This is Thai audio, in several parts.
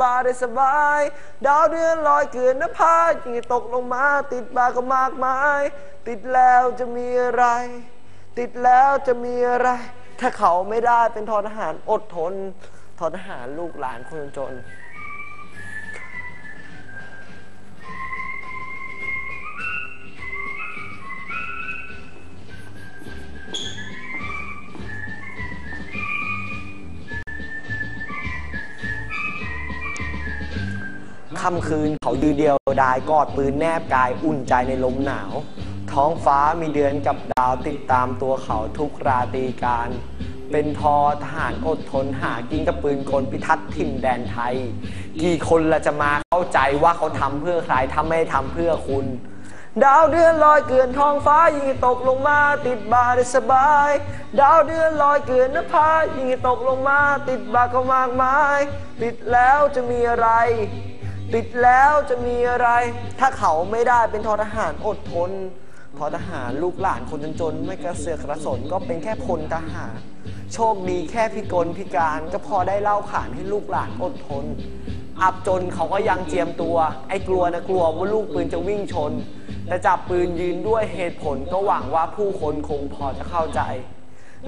บาได้สบาย ดาวเดือนลอยเกลื่อนนภายิ่งตกลงมา ติดบาก็มากมาย ติดแล้วจะมีอะไร ติดแล้วจะมีอะไร ถ้าเขาไม่ได้เป็นทอทหารอดทน ทอทหารลูกหลานคนจน ค่ำคืนเขายืนเดียวดายกอดปืนแนบกายอุ่นใจในลมหนาว ท้องฟ้ามีเดือนกับดาวติดตามตัวเขาทุกราตรีการ เป็นทอทหารอดทนหากินกับปืนกลพิทักษ์ถิ่นแดนไทย กี่คนละจะมาเข้าใจว่าเขาทำเพื่อใครถ้าไม่ทำเพื่อคุณดาวเดือนลอยเกลื่อนท้องฟ้ายิ่งตกลงมาติดบาได้สบาย ดาวเดือนลอยเกลื่อนนภายิ่งตกลงมาติดบาก็มากมาย ติดแล้วจะมีอะไร ติดแล้วจะมีอะไร ถ้าเขาไม่ได้เป็นทอทหารอดทนทอทหารลูกหลานคนจนๆ ไม่กระเสือกกระสนก็เป็นแค่พลทหาร โชคดีแค่พิกลพิการก็พอได้เล่าขานให้ลูกหลานอดทน อับจนเขาก็ยังเจียมตัว ไอ้กลัวนะกลัวว่าลูกปืนจะวิ่งชน แต่จับปืนยืนด้วยเหตุผลก็หวังว่าผู้คนคงพอจะเข้าใจ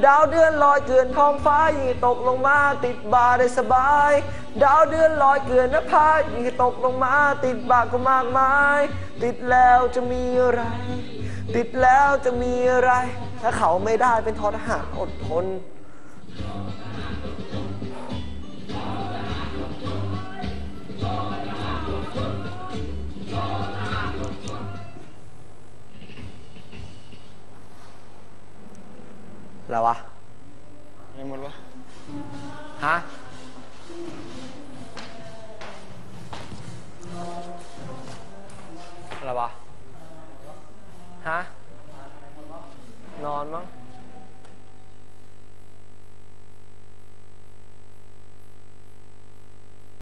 ดาวเดือนลอยเกลื่อนท้องฟ้ายิ่งตกลงมาติดบาได้สบาย ดาวเดือนลอยเกลื่อนนภายิ่งตกลงมาติดบาก็มากมาย ติดแล้วจะมีอะไร ติดแล้วจะมีอะไร ถ้าเขาไม่ได้เป็นทอทหารอดทน แล้ววะไม่หมดวะฮะอะไรวะฮะนอนมั้ง